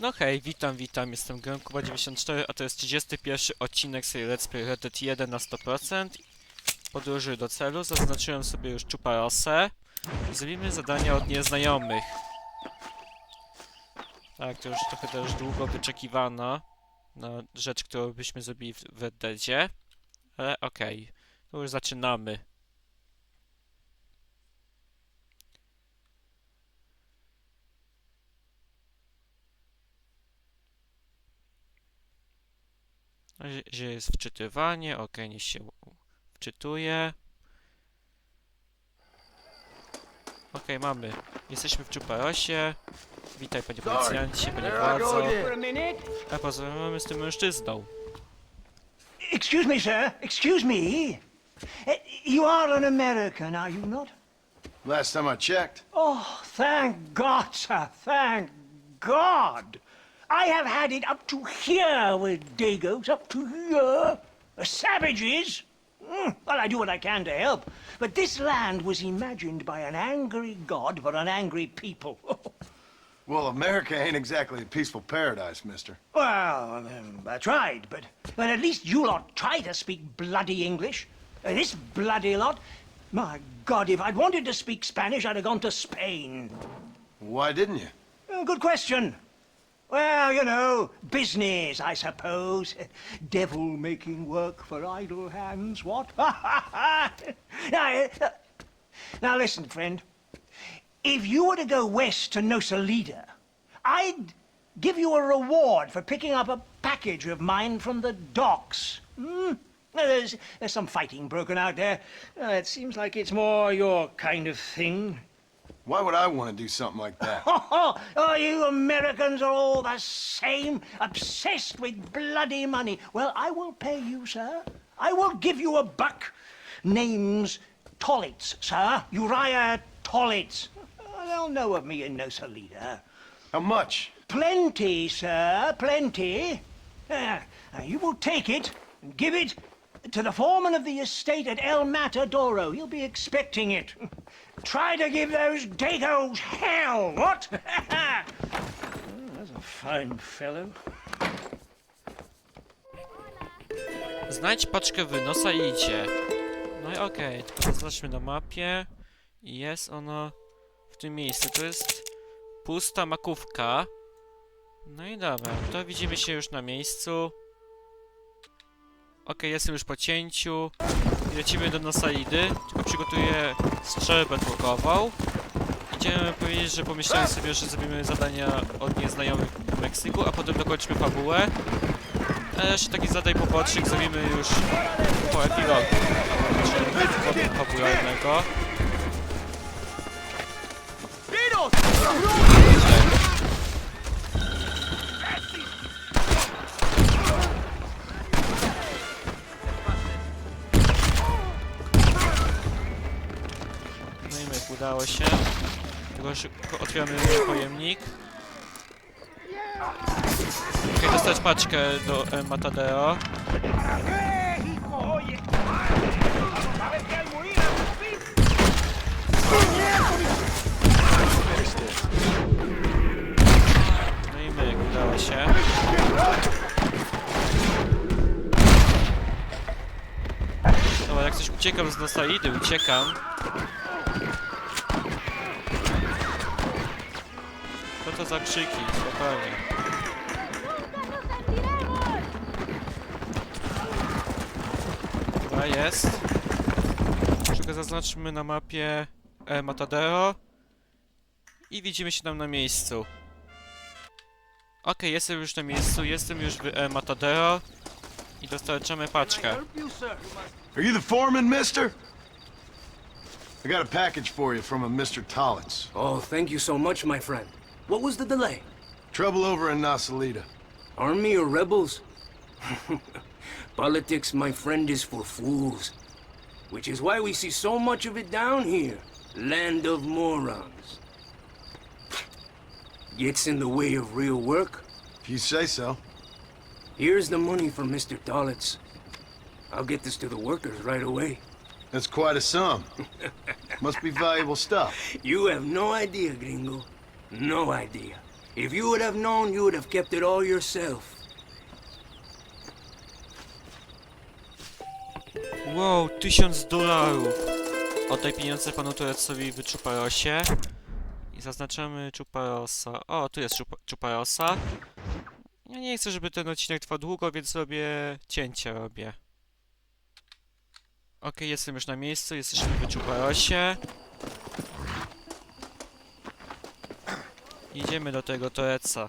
No hej, witam, witam, jestem Gremkuba94, a to jest 31 odcinek serii Let's Play Red Dead 1 na 100%. Podróży do celu, zaznaczyłem sobie już Chuparosę zrobimy zadania od nieznajomych. Tak, to już trochę też długo wyczekiwana na rzecz, którą byśmy zrobili w Red Deadzie. Ale okej, to już zaczynamy. Razie jest wczytywanie, ok, niech się wczytuje. Ok, mamy. Jesteśmy w Czuparosie. Witaj panie policjancie, panie władzo. A porozmawiamy z tym mężczyzną. Excuse me, sir. Excuse me. Eh, You are an American, are you not? Last time I checked. Oh, thank God, sir. Thank God. I have had it up to here with Dagos, up to here. The savages. Mm, well, I do what I can to help. But this land was imagined by an angry God for an angry people. Well, America ain't exactly a peaceful paradise, mister. Well, um, I tried, but but at least you lot try to speak bloody English. Uh, this bloody lot. My God, if I'd wanted to speak Spanish, I'd have gone to Spain. Why didn't you? Good question. Well, you know, business, I suppose. Devil making work for idle hands, what? now, uh, now, listen, friend. If you were to go west to Nosalida, I'd give you a reward for picking up a package of mine from the docks. Hmm? There's, there's some fighting broken out there. Uh, it seems like it's more your kind of thing. Why would I want to do something like that? Oh, oh, you Americans are all the same, obsessed with bloody money. Well, I will pay you, sir. I will give you a buck. Name's Tollitz, sir. Uriah Tollitz. They'll know of me in no Salida. How much? Plenty, sir, plenty. Ah, you will take it and give it to the foreman of the estate at El Matadoro. He'll be expecting it. Try to give those Dagos hell, what? Oh, that's a fine fellow. Znajdź paczkę wynosa i idzie. No i okej, tylko zaznaczmy na mapie. Jest ono w tym miejscu. To jest pusta makówka. No i dobra, to widzimy się już na miejscu. Okej, jestem już po cięciu. Lecimy do Nosalidy. Tylko przygotuję strzelbę tłokową. Idziemy powiedzieć, że pomyślałem sobie, że zrobimy zadania od nieznajomych w Meksyku, a potem dokończymy fabułę. A jeszcze taki zadań pobocznych zrobimy już po epilogu. Fabularnego. No udało się. Tylko szybko otwieramy pojemnik. Okej, dostać paczkę do e, Matadero. No i myk, udało się. Dobra, jak coś uciekam z Nosaidy, uciekam. Za krzyki? Spokojnie. Dobra, jest. Tylko zaznaczmy na mapie e, Matadero. I widzimy się tam na miejscu. Okej, jestem już na miejscu, jestem już w e, Matadero. I dostarczamy paczkę. Are you the foreman, mister? I got a package for you from a Mr. Tollitz. Oh, thank you so much, my friend. What was the delay? Trouble over in Nasalita. Army or rebels? Politics, my friend, is for fools. Which is why we see so much of it down here. Land of morons. Gets in the way of real work. If you say so. Here's the money for Mr. Dollitz. I'll get this to the workers right away. That's quite a sum. Must be valuable stuff. You have no idea, gringo. No idea. If you would have known, you would have kept it all yourself. Wow, tysiąc dolarów. Oddaj pieniądze panu Turecowi w Czuparosie. I zaznaczamy Czuparosa. O, tu jest Czupa- Czuparosa. Ja nie chcę, żeby ten odcinek trwał długo, więc robię cięcie robię. Okej, jestem już na miejscu, jesteśmy w Czuparosie. Idziemy do tego Tureca.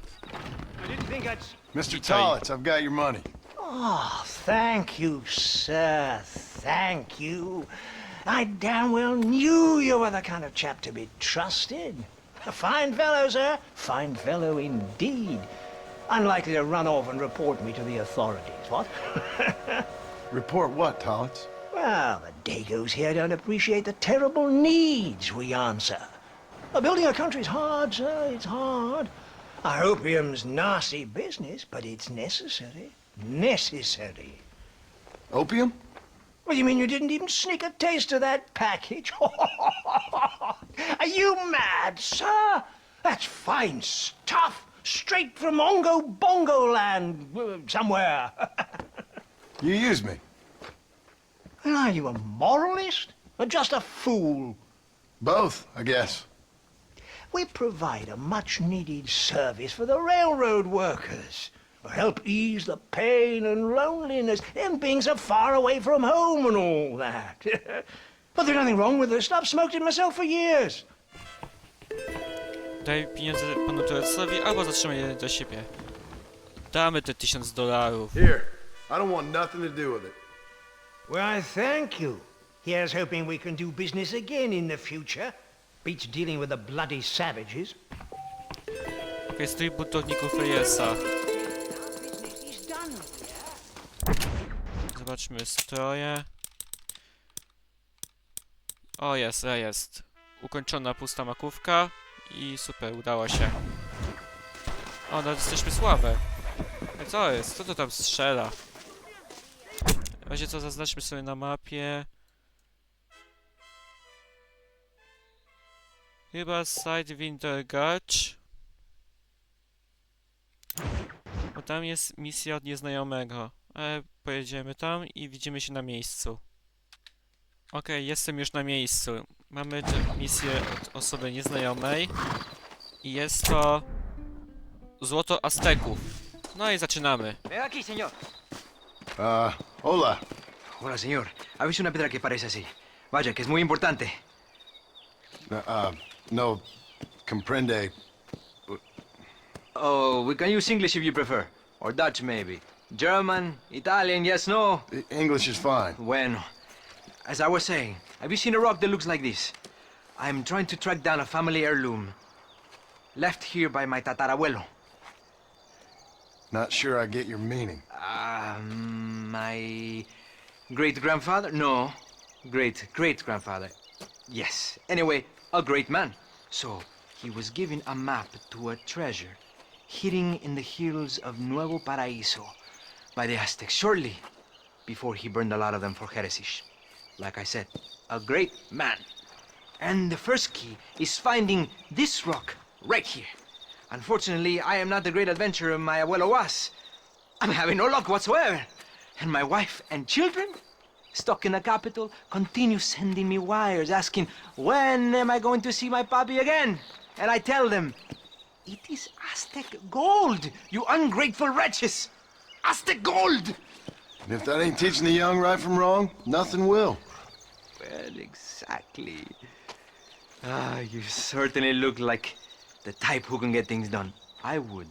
I didn't think I'd... Mr. Witaj. I've got your money. Oh, thank you, sir. Thank you. I damn well knew you were the kind of chap to be trusted. A fine fellow, sir. Fine fellow indeed. Unlikely to run off and report me to the authorities, what? Report what, Tollett? well, the Dagos here don't appreciate the terrible needs we answer. Uh, building a country's hard, sir. It's hard. Opium's nasty business, but it's necessary. Necessary. Opium? What do you mean you didn't even sneak a taste of that package? Are you mad, sir? That's fine stuff. Straight from Ongo Bongo land, uh, somewhere. You use me. Well, Are you a moralist or just a fool? Both, I guess. We provide a much needed service for the railroad workers. Help ease the pain and loneliness, them being so far away from home and all that. but there's nothing wrong with the stuff. Smoked it myself for years. Daj pieniądze panu Turecowi, albo zatrzymaj je do siebie. Damy te tysiąc dolarów. Here, I don't want nothing to do with it. Why, thank you. Here's hoping we can do business again in the future. Beats dealing with the bloody savages. Okej, strój buntowników Reyesa. Zobaczmy stroje. O, jest, jest. Ukończona pusta makówka. I super, udało się. O, nawet jesteśmy słabe. Ej, Co jest? Co to tam strzela? W razie co, zaznaczmy sobie na mapie. Chyba Sidewinder Gulch. Bo tam jest misja od nieznajomego. Ale pojedziemy tam i widzimy się na miejscu. Okej, jestem już na miejscu. Mamy tę misję od osoby nieznajomej. I jest to... Złoto Azteków. No i zaczynamy. Aquí, señor. Uh, hola. Hola, señor. ¿Ha visto una piedra que parece así? Vaya, que es muy importante. Uh, uh, no, comprende. Oh, we can use English if you prefer. Or Dutch, maybe. German, Italian, yes, no? English is fine. Bueno. As I was saying, have you seen a rock that looks like this? I'm trying to track down a family heirloom. Left here by my tatarabuelo. Not sure I get your meaning. Um, my great grandfather? No, great great grandfather. Yes. Anyway, a great man. So he was given a map to a treasure hidden in the hills of Nuevo Paraíso by the Aztecs shortly before he burned a lot of them for heresy. Like I said, a great man. And the first key is finding this rock right here. Unfortunately, I am not the great adventurer my abuelo was. I'm having no luck whatsoever. And my wife and children, stuck in the capital, continue sending me wires asking, when am I going to see my papi again? And I tell them, it is Aztec gold, you ungrateful wretches! Aztec gold! And if that ain't teaching the young right from wrong, nothing will. Well, exactly. Ah, you certainly look like the type who can get things done. I would,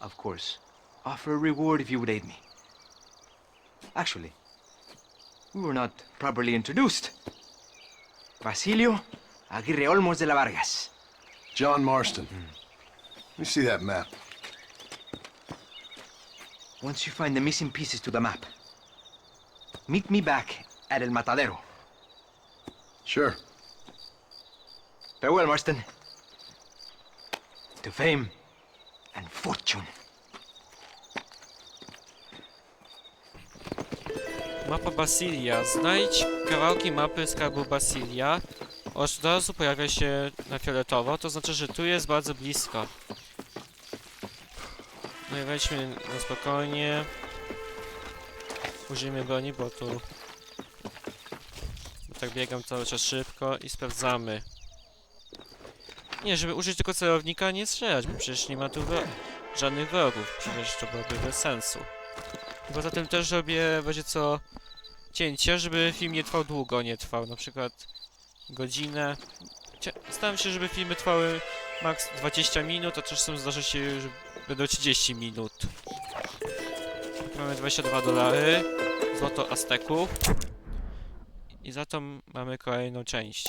of course, offer a reward if you would aid me. Actually, we were not properly introduced. Basilio Aguirre Olmos de la Vargas. John Marston. Let me see that map. Once you find the missing pieces to the map, meet me back at El Matadero. Sure. Farewell, Marston. To fame and fortune. Mapa Basilia. Znajdź kawałki mapy skarbu Basilia. Od razu pojawia się na fioletowo, to znaczy, że tu jest bardzo blisko. No i wejdźmy na spokojnie. Użyjmy broni, bo tu... Bo tak biegam cały czas szybko i sprawdzamy. Nie, żeby użyć tylko celownika, nie strzelać, bo przecież nie ma tu żadnych wrogów. Przecież to byłoby bez sensu. Poza tym też robię będzie co cięcie, żeby film nie trwał długo, nie trwał na przykład godzinę. Staram się, żeby filmy trwały maks 20 minut, a czasem zdarza się, że będą 30 minut. Mamy 22 dolary, złoto Azteków. I za to mamy kolejną część.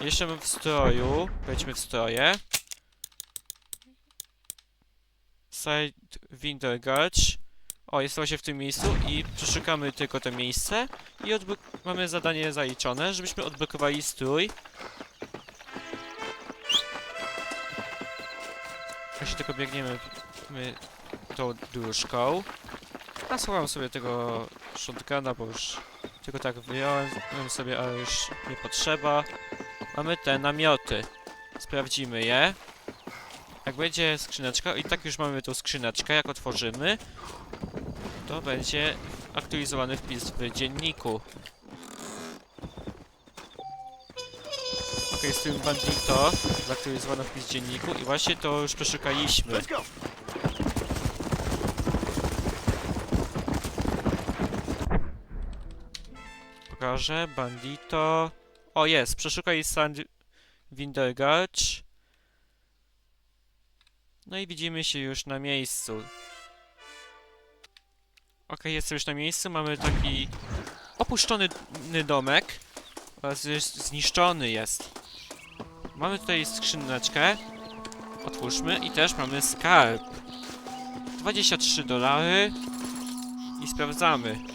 Jeszcze w stroju, wejdźmy w stroje. Side Gulch. O, jest właśnie w tym miejscu i przeszukamy tylko to miejsce i mamy zadanie zaliczone, żebyśmy odblokowali strój. Jeśli tylko biegniemy my tą dróżką. Nasłałem sobie tego shotguna, bo już tylko tak wyjąłem sobie, ale już nie potrzeba. Mamy te namioty. Sprawdzimy je. Jak będzie skrzyneczka, i tak już mamy tą skrzyneczkę, jak otworzymy, to będzie aktualizowany wpis w dzienniku. Ok, z tym bandito, zaktualizowano wpis w dzienniku i właśnie to już przeszukaliśmy. Pokażę, bandito. O, jest, przeszukaj Sand Wintergulch. No i widzimy się już na miejscu. Ok, jestem już na miejscu, mamy taki opuszczony domek. Oraz zniszczony jest. Mamy tutaj skrzyneczkę. Otwórzmy i też mamy skarb. 23 dolary. I sprawdzamy.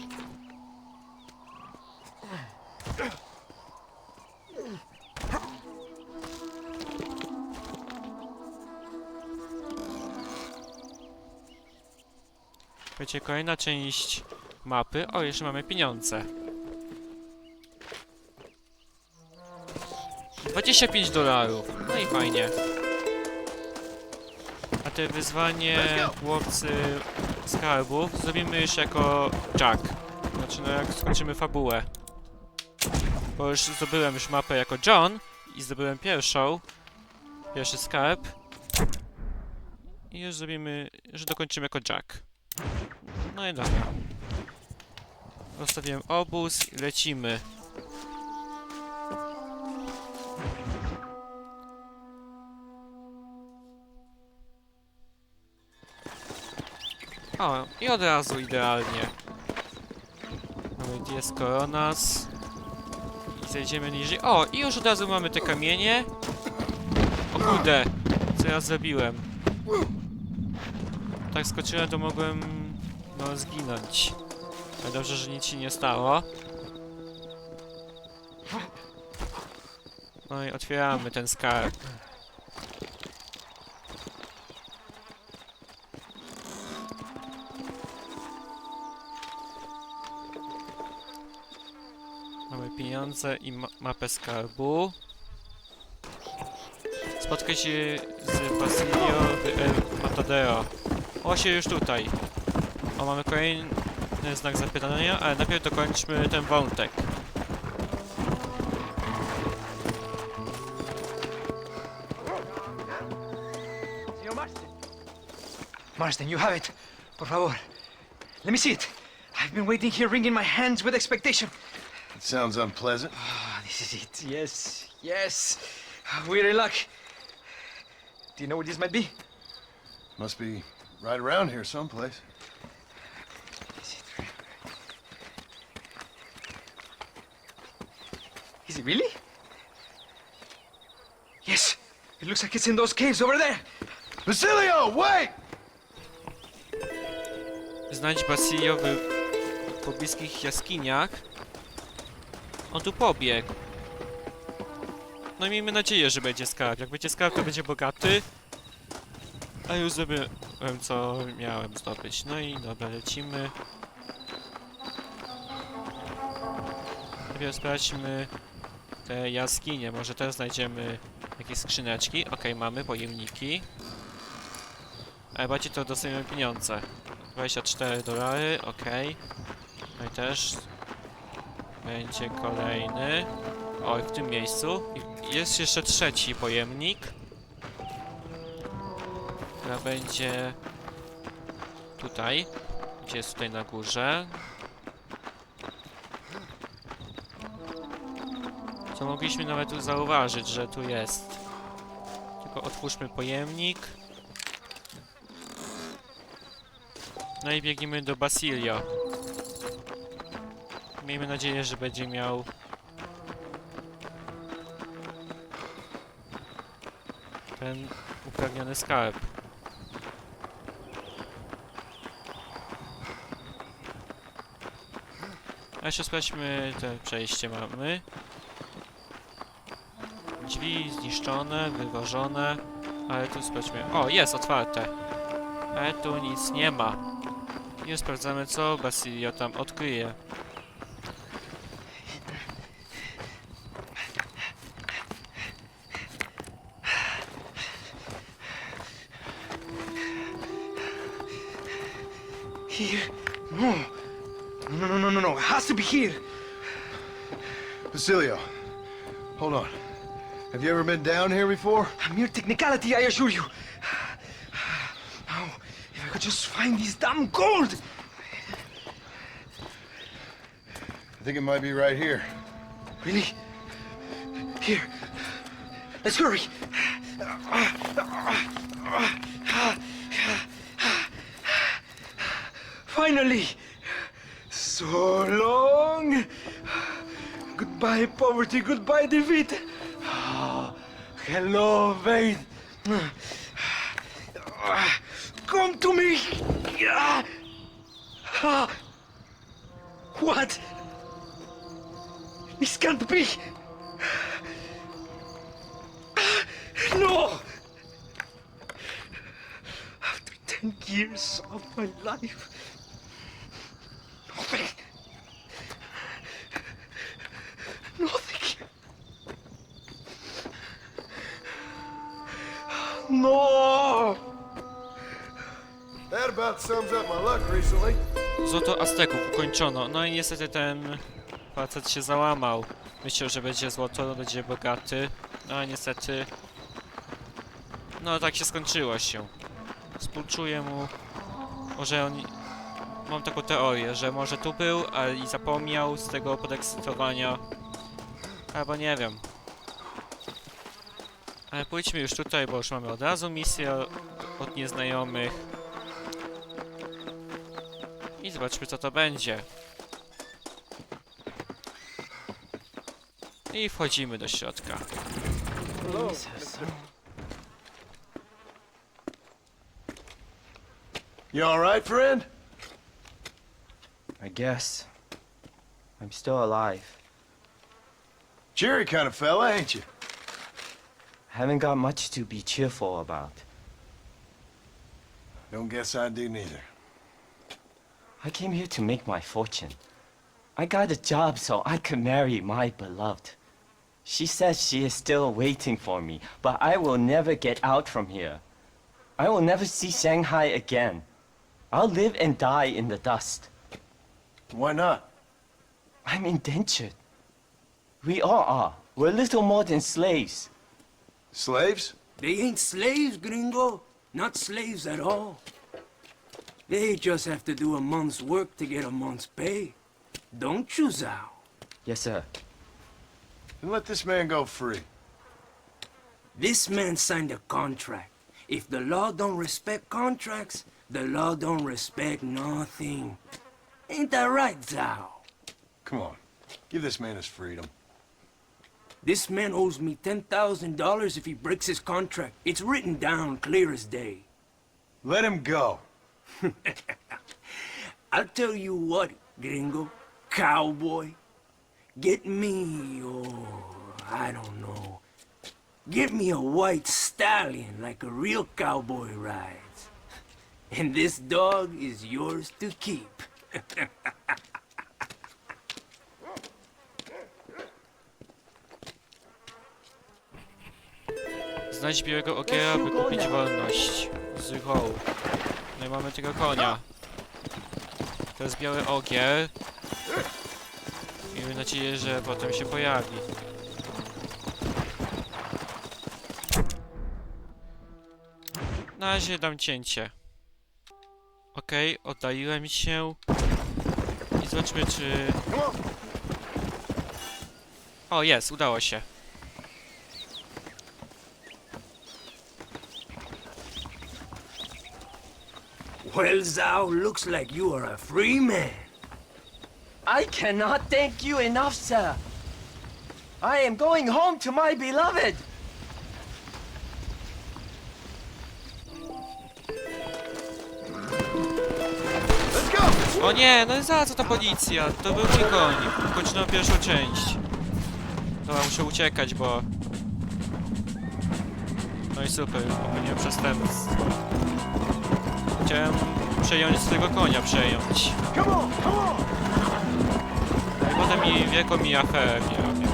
Będzie kolejna część mapy. O, jeszcze mamy pieniądze. 25 dolarów. No i fajnie. A te wyzwanie łowcy skarbów zrobimy już jako Jack. Znaczy no jak skończymy fabułę. Bo już zdobyłem już mapę jako John i zdobyłem pierwszą. Pierwszy skarb. I już zrobimy, że dokończymy jako Jack. No i dobra. Zostawiłem obóz i lecimy. O, i od razu idealnie. Mamy Dies Coronas. I zejdziemy niżej. O, i już od razu mamy te kamienie. O kurde, co ja zrobiłem? Tak skoczyłem, to mogłem no zginąć. Ale dobrze, że nic się nie stało. No i otwieramy ten skarb. Mamy pieniądze i ma mapę skarbu. Spotkaj się z Basilio de El Matadero. O, się już tutaj. O, mamy kolejny znak zapytania, ale najpierw dokończmy ten wątek. Señor Marston. Marston, you have it. Por favor. Let me see it. I've been waiting here wringing my hands with expectation. It sounds unpleasant. Ah, this is it. Yes, yes. We're in luck. Do you know where this might be? Must be right around here someplace. It really? Yes. It looks like it's in those caves over there. Basilio, wait! Znajdź Basilio w pobliskich jaskiniach. On tu pobiegł. No i miejmy nadzieję, że będzie skarb. Jak będzie skarb, to będzie bogaty. A już zrobiłem co miałem zdobyć. No i dobra, lecimy. Najpierw sprawdźmy te jaskinie. Może teraz znajdziemy jakieś skrzyneczki. Okej, mamy pojemniki. Ale bardziej to dostajemy pieniądze. 24 dolary, okej. No i też będzie kolejny. O, i w tym miejscu. Jest jeszcze trzeci pojemnik. Która będzie tutaj. Gdzie jest tutaj na górze. Co mogliśmy nawet tu zauważyć, że tu jest. Tylko otwórzmy pojemnik. No i biegniemy do Basilio. Miejmy nadzieję, że będzie miał ten uprawniony skarb. A jeszcze sprawdźmy, te przejście mamy. Drzwi zniszczone, wyważone, ale tu sprawdźmy. O, jest otwarte. Ale tu nic nie ma. I sprawdzamy, co Basilio tam odkryje. Here? No. No, no, no, no, no. It has to be here. Basilio, hold on. Have you ever been down here before? A mere technicality, I assure you. Now, if I could just find this damn gold. I think it might be right here. Really? Here. Let's hurry. Finally! So long! Goodbye, poverty, goodbye, defeat! Ah, hello, Wayne! Come to me! What? This can't be! No! After ten years of my life, Złoto Azteków ukończono. No i niestety ten facet się załamał. Myślał, że będzie złoto, będzie bogaty. No a niestety... No tak się skończyło się. Współczuję mu. Może on... Mam taką teorię, że może tu był, ale i zapomniał z tego podekscytowania. Albo nie wiem. Ale pójdźmy już tutaj, bo już mamy od razu misję od nieznajomych. I zobaczmy co to będzie. I wchodzimy do środka. You all right, friend? I guess. I'm still alive. Cheery kind of fella, ain't you? Haven't got much to be cheerful about. Don't guess I do neither. I came here to make my fortune. I got a job so I could marry my beloved. She says she is still waiting for me, but I will never get out from here. I will never see Shanghai again. I'll live and die in the dust. Why not? I'm indentured. We all are. We're little more than slaves. Slaves? They ain't slaves, gringo. Not slaves at all. They just have to do a month's work to get a month's pay. Don't you, Zhao? Yes, sir. Then let this man go free. This man signed a contract. If the law don't respect contracts, the law don't respect nothing. Ain't that right, Zhao? Come on. Give this man his freedom. This man owes me $10,000 if he breaks his contract. It's written down clear as day. Let him go. I'll tell you what, gringo, cowboy. Get me, oh, I don't know. Get me a white stallion like a real cowboy rides. And this dog is yours to keep. Znajdź białego ogiera, by kupić wolność. Z Row. No i mamy tego konia. To jest biały ogier. Miejmy nadzieję, że potem się pojawi. Na razie dam cięcie. Okej, oddaliłem się. I zobaczmy, czy... O, jest, udało się. Well, Zhao, looks like you are a free man. I cannot thank you enough, sir. I am going home to my beloved. Let's go! O nie, no i za co ta policja? To był mój koń. Kończymy pierwszą część. Dobra, muszę uciekać, bo... No i super, popełniłem przestępstwo. Chciałem przejąć swojego konia, przejąć. No i potem mi wielką mi aferę nie robię.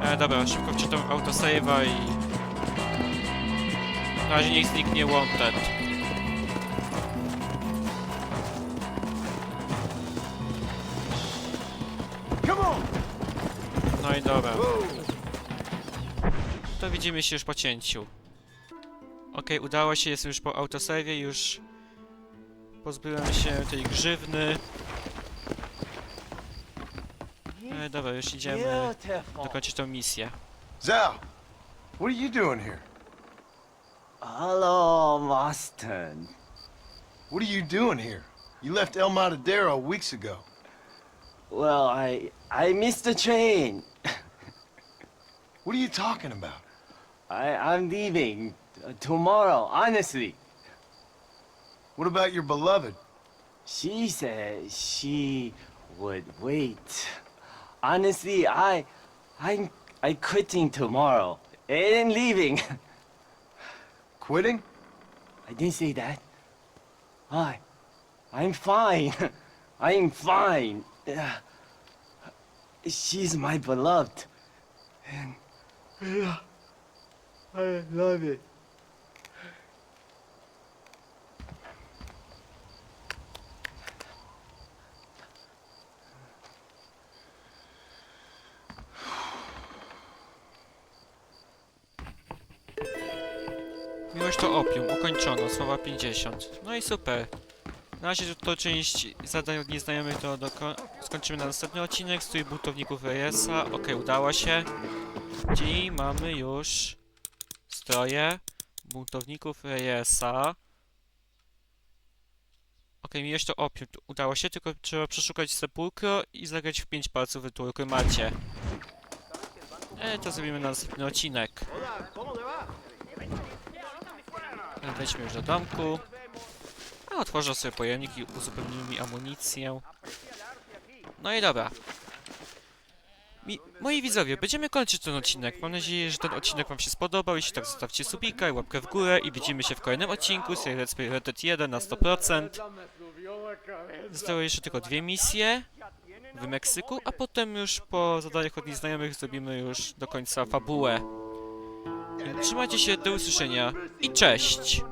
E, dobra, szybko wczytam autosave'a i... Na razie niech zniknie wanted. No i dobra. To widzimy się już po cięciu. Okej, udało się, jestem już po autosave, już pozbyłem się tej grzywny. E, dobra, już idziemy dokończyć tą misję. Zhao, what are you doing here? Hello, Mustang. What are you doing here? You left El Matadero weeks ago. Well, I I missed the train. What are you talking about? I I'm leaving tomorrow. Honestly, What about your beloved? she said she would wait. Honestly, I I'm I quitting tomorrow and leaving. Quitting? I didn't say that. I I'm fine. I'm fine. Uh, She's my beloved. And uh, I love it. 60. No i super. Na razie to część zadań od nieznajomych to skończymy na następny odcinek. Stój buntowników Reyesa. Ok, udało się. I mamy już stroje buntowników Reyesa. Ok, mi jeszcze opium udało się, tylko trzeba przeszukać sepulkro i zagrać w 5 palców rytułu macie. E, to zrobimy na następny odcinek. Wejdźmy już do domku. A otworzę sobie pojemnik i uzupełnimy mi amunicję. No i dobra. Mi, moi widzowie, będziemy kończyć ten odcinek. Mam nadzieję, że ten odcinek wam się spodobał. Jeśli tak, zostawcie subika i łapkę w górę i widzimy się w kolejnym odcinku z Let's Play Red Dead 1 na 100%. Zostały jeszcze tylko dwie misje w Meksyku, a potem już po zadaniach od nieznajomych zrobimy już do końca fabułę. Trzymajcie się, do usłyszenia i cześć!